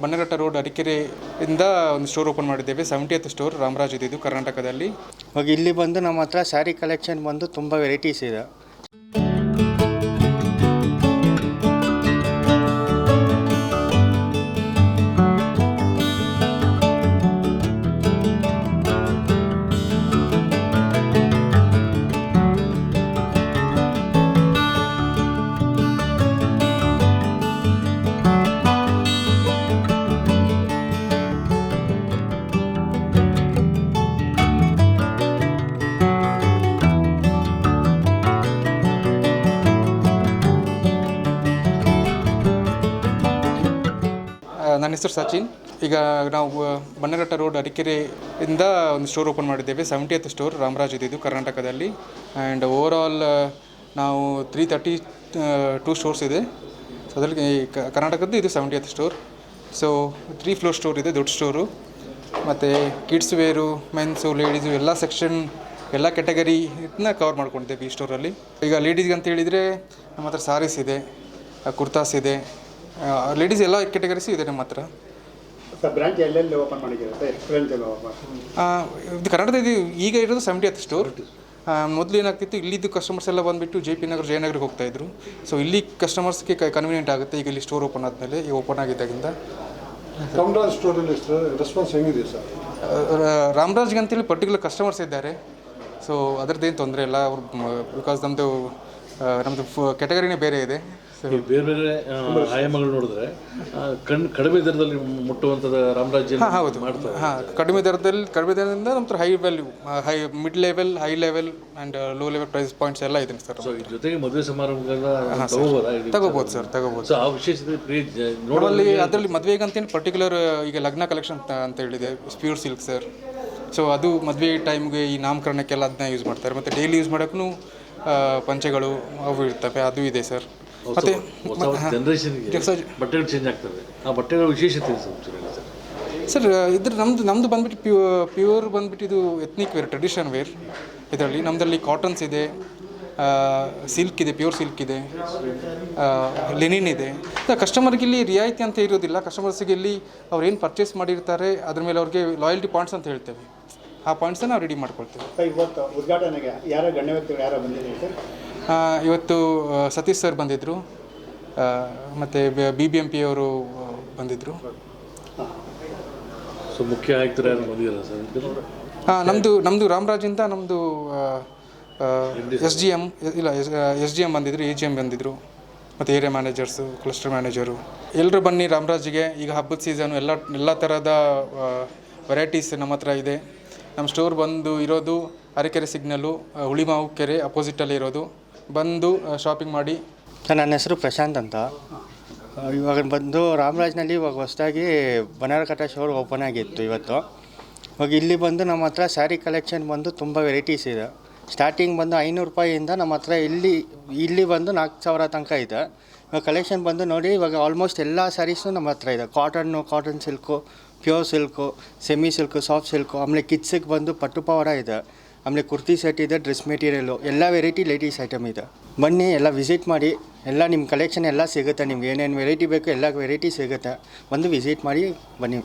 ಬನ್ನಘಟ್ಟ road ಅರಿಕೆರೆಯಿಂದ ಒಂದು store open ಮಾಡಿದ್ದೇವೆ ಸೆವೆಂಟಿಯತ್ ಸ್ಟೋರ್ ರಾಮರಾಜ್ ಇದು ಕರ್ನಾಟಕದಲ್ಲಿ. ಇವಾಗ ಇಲ್ಲಿ ಬಂದು ನಮ್ಮ ಹತ್ರ ಸ್ಯಾರಿ ಕಲೆಕ್ಷನ್ ಬಂದು ತುಂಬ ವೆರೈಟೀಸ್ ಇದೆ. ನನ್ನ ಹೆಸರು ಸಚಿನ್. ಈಗ ನಾವು ಬನ್ನಘಟ್ಟ ರೋಡ್ ಅಡಿಕೆರೆಯಿಂದ ಒಂದು ಸ್ಟೋರ್ ಓಪನ್ ಮಾಡಿದ್ದೇವೆ. ಸೆವೆಂಟಿಯತ್ ಸ್ಟೋರ್ ರಾಮರಾಜ್ ಇದ್ದಿದ್ದು ಕರ್ನಾಟಕದಲ್ಲಿ. ಆ್ಯಂಡ್ ಓವರ್ ಆಲ್ ನಾವು ತ್ರೀ ತರ್ಟಿ ಟೂ ಸ್ಟೋರ್ಸ್ ಇದೆ. ಸೊ ಅದರಲ್ಲಿ ಕರ್ನಾಟಕದ್ದು ಇದು seventieth store so three floor store ಇದೆ, ದೊಡ್ಡ ಸ್ಟೋರು ಮತ್ತು ಕಿಡ್ಸ್ ವೇರು ಮೆನ್ಸು ಲೇಡೀಸು ಎಲ್ಲ ಸೆಕ್ಷನ್ ಎಲ್ಲ ಕ್ಯಾಟಗರಿನ ಕವರ್ ಮಾಡ್ಕೊಂಡಿದ್ದೇವೆ ಈ ಸ್ಟೋರಲ್ಲಿ ಈಗ ಲೇಡೀಸ್ಗೆ ಅಂತ ಹೇಳಿದರೆ, ನಮ್ಮ ಹತ್ರ ಸಾರೀಸ್ ಇದೆ ಕುರ್ತಾಸ್ ಇದೆ. ಲೇಡೀಸ್ ಎಲ್ಲ ಕ್ಯಾಟಗರೀಸ್ ಇದೆ ನಮ್ಮ ಹತ್ರ? ಸರ್ ಬ್ರಾಂಚ್ ಎಲ್ಲೆಲ್ಲಿ ಓಪನ್ ಮಾಡಿದ್ದೀರಾ? ಸರ್ ಎಷ್ಟು ಬ್ರಾಂಚ್ ಎಲ್ಲ ಓಪನ್ ಆ, ಇದು ಕನ್ನಡದ ಇದು ಈಗ ಇರೋದು ಸೆವೆಂಟಿ ಹತ್ತು ಸ್ಟೋರ್ ಮೊದಲು ಏನಾಗ್ತಿತ್ತು ಇಲ್ಲಿದ್ದು ಕಸ್ಟಮರ್ಸ್ ಎಲ್ಲ ಬಂದುಬಿಟ್ಟು ಜೆ ಪಿ ನಗರ್ ಜಯನಗರ್ಗೆ ಹೋಗ್ತಾ ಇದ್ರು. ಸೊ ಇಲ್ಲಿ ಕಸ್ಟಮರ್ಸ್ಗೆ ಕನ್ವೀನಿಯೆಂಟ್ ಆಗುತ್ತೆ. ಈಗ ಇಲ್ಲಿ ಸ್ಟೋರ್ ಓಪನ್ ಆದಮೇಲೆ ಈಗ ಓಪನ್ ಆಗಿದ್ದಾಗಿಂದ. ಸ್ಟೋರಲ್ಲಿ ರೆಸ್ಪಾನ್ಸ್ ಹೆಂಗಿದೆ ಸರ್ ರಾಮರಾಜ್ಗೆ ಅಂತೇಳಿ ಪರ್ಟಿಕ್ಯುಲರ್ ಕಸ್ಟಮರ್ಸ್ ಇದ್ದಾರೆ. ಸೊ ಅದರದ್ದೇನು ತೊಂದರೆ ಇಲ್ಲ. ಅವ್ರು ಬಿಕಾಸ್ ನಮ್ಮದು ನಮ್ಮದು ಕ್ಯಾಟಗರಿನೇ ಬೇರೆ ಇದೆ. ಈ ಬೇರೆ ಬೇರೆ ಆಯಾಮಗಳು ನೋಡಿದ್ರೆ ಕಣ್ ಕಡಿಮೆ ದರದಲ್ಲಿ ಮುಟ್ಟುವಂಥದ್ದು ರಾಮರಾಜ್ಯ ಹೌದು. ಮಾಡ್ತಾರೆ. ಹಾಂ ಕಡಿಮೆ ದರದಲ್ಲಿ ಕಡಿಮೆ ದರದಿಂದ ನಮ್ಮ high value high mid level high level and low level price points ಎಲ್ಲ ಇದೆ ಸರ್. ಸೊ ಜೊತೆಗೆ ಮದುವೆ ಸಮಾರಂಭಗಳನ್ನ ತಗೋಬೋದಾ? ತಗೋಬೋದು ಸರ್ ತಗೋಬೋದು. ಸೊ ಆ ವಿಶೇಷತೆ ನೋಡೋದು ಅದರಲ್ಲಿ ಮದುವೆಗೆ ಅಂತೇಳಿ ಪರ್ಟಿಕ್ಯುಲರ್ ಈಗ ಲಗ್ನ ಕಲೆಕ್ಷನ್ ಅಂತ ಹೇಳಿದೆ ಪ್ಯೂರ್ ಸಿಲ್ಕ್ ಸರ್ ಸೊ ಅದು ಮದುವೆ ಟೈಮ್ಗೆ ಈ ನಾಮಕರಣಕ್ಕೆಲ್ಲ ಅದನ್ನ ಯೂಸ್ ಮಾಡ್ತಾರೆ. ಮತ್ತು ಡೈಲಿ ಯೂಸ್ ಮಾಡೋಕ್ಕೂ ಪಂಚೆಗಳು ಅವು ಇರ್ತವೆ ಅದು ಇದೆ ಸರ್. ಮತ್ತು ಹೊಸ ಜನರೇಷನ್ಗೆ ಬಟ್ಟೆಗಳು ಚೇಂಜ್ ಆಗ್ತವೆ ಆ ಬಟ್ಟೆಗಳ ವಿಶೇಷತೆ ಸರ್ ಇದ್ರ ನಮ್ಮದು ನಮ್ಮದು ಬಂದ್ಬಿಟ್ಟು ಪ್ಯೂ ಪ್ಯೂರ್ ಬಂದ್ಬಿಟ್ಟು ಇದು ಎತ್ನಿಕ್ ವೇರ್ ಟ್ರೆಡಿಷನ್ ವೇರ್ ಇದರಲ್ಲಿ. ನಮ್ಮದಲ್ಲಿ ಕಾಟನ್ಸ್ ಇದೆ ಸಿಲ್ಕ್ ಇದೆ ಪ್ಯೂರ್ ಸಿಲ್ಕ್ ಇದೆ ಲೆನಿನ್ ಇದೆ. ಕಸ್ಟಮರ್ಗೆ ಇಲ್ಲಿ ರಿಯಾಯಿತಿ ಅಂತ ಇರೋದಿಲ್ಲ. ಕಸ್ಟಮರ್ಸ್ಗೆ ಇಲ್ಲಿ ಅವ್ರು ಏನು ಪರ್ಚೇಸ್ ಮಾಡಿರ್ತಾರೆ ಅದ್ರ ಮೇಲೆ ಅವ್ರಿಗೆ ಲಾಯಲ್ಟಿ ಪಾಯಿಂಟ್ಸ್ ಅಂತ ಹೇಳ್ತೇವೆ. ಆ ಪಾಯಿಂಟ್ಸನ್ನು ನಾವು ರೆಡಿ ಮಾಡ್ಕೊಳ್ತೇವೆ. ಸರ್ ಇವತ್ತು ಉದ್ಘಾಟನೆಗೆ ಯಾರೋ ಗಣ್ಯ ವ್ಯಕ್ತಿಗಳು ಯಾರೋ ಬಂದಿದ್ದೀವಿ ಸರ್? ಇವತ್ತು ಸತೀಶ್ ಸರ್ ಬಂದಿದ್ದರು ಮತ್ತು ಬಿ ಬಿ ಎಂ ಪಿ ಅವರು ಬಂದಿದ್ದರು ಸೊ ಮುಖ್ಯ ಆಯುಕ್ತರು ಯಾರು ಬಂದಿದ್ದಾರೆ ಸರ್? ಇದಕ್ಕೆ? ಹಾಂ ನಮ್ಮದು ನಮ್ಮದು ರಾಮರಾಜಿಂದ ನಮ್ಮದು ಎಸ್ ಜಿ ಎಂ ಇಲ್ಲ ಎಸ್ ಜಿ ಎಂ ಬಂದಿದ್ದರು ಎ ಜಿ ಎಂ ಬಂದಿದ್ದರು ಮತ್ತು ಏರಿಯಾ ಮ್ಯಾನೇಜರ್ಸು ಕ್ಲಸ್ಟರ್ ಮ್ಯಾನೇಜರು ಎಲ್ಲರೂ ಬನ್ನಿ ರಾಮರಾಜಿಗೆ. ಈಗ ಹಬ್ಬದ ಸೀಸನು ಎಲ್ಲ ಎಲ್ಲ ಥರದ ವೆರೈಟೀಸ್ ನಮ್ಮ ಹತ್ರ ಇದೆ. ನಮ್ಮ ಸ್ಟೋರ್ ಬಂದು ಇರೋದು ಅರೆಕೆರೆ ಸಿಗ್ನಲ್ಲು ಹುಳಿಮಾವು ಕೆರೆ ಅಪೋಸಿಟಲ್ಲಿ ಇರೋದು. ಬಂದು ಶಾಪಿಂಗ್ ಮಾಡಿ. ನನ್ನ ಹೆಸರು ಪ್ರಶಾಂತ್ ಅಂತ. ಇವಾಗ ಬಂದು ರಾಮರಾಜ್ನಲ್ಲಿ ಇವಾಗ ಹೊಸದಾಗಿ ಬನಾರಕಟ್ಟ ಶೋರ್ ಓಪನ್ ಆಗಿತ್ತು ಇವತ್ತು. ಇವಾಗ ಇಲ್ಲಿ ಬಂದು ನಮ್ಮ ಹತ್ರ ಸ್ಯಾರಿ ಕಲೆಕ್ಷನ್ ಬಂದು ತುಂಬ ವೆರೈಟೀಸ್ ಇದೆ. ಸ್ಟಾರ್ಟಿಂಗ್ ಬಂದು ಐನೂರು ರೂಪಾಯಿಯಿಂದ ನಮ್ಮ ಹತ್ರ ಇಲ್ಲಿ ಇಲ್ಲಿ ಬಂದು ನಾಲ್ಕು ಸಾವಿರ ತನಕ ಇದೆ. ಇವಾಗ ಕಲೆಕ್ಷನ್ ಬಂದು ನೋಡಿ, ಇವಾಗ ಆಲ್ಮೋಸ್ಟ್ ಎಲ್ಲ ಸ್ಯಾರೀಸು ನಮ್ಮ ಹತ್ರ ಇದೆ. Cotton cotton silk pure silk semi silk soft silk ಆಮೇಲೆ ಕಿಡ್ಸಿಗೆ ಬಂದು ಪಟ್ಟು ಪವರ ಇದೆ. ಆಮೇಲೆ ಕುರ್ತಿ ಸೆಟ್ ಇದೆ ಡ್ರೆಸ್ ಮೆಟೀರಿಯಲು ಎಲ್ಲ ವೆರೈಟಿ ಲೇಡೀಸ್ ಐಟಮ್ ಇದೆ. ಬನ್ನಿ, ಎಲ್ಲ ವಿಸಿಟ್ ಮಾಡಿ, ಎಲ್ಲ ನಿಮ್ಮ ಕಲೆಕ್ಷನ್ ಎಲ್ಲ ಸಿಗುತ್ತೆ. ನಿಮ್ಗೆ ಏನೇನು ವೆರೈಟಿ ಬೇಕು, ಎಲ್ಲ ವೆರೈಟಿ ಸಿಗುತ್ತೆ. ಬಂದು ವಿಸಿಟ್ ಮಾಡಿ, ಬನ್ನಿ.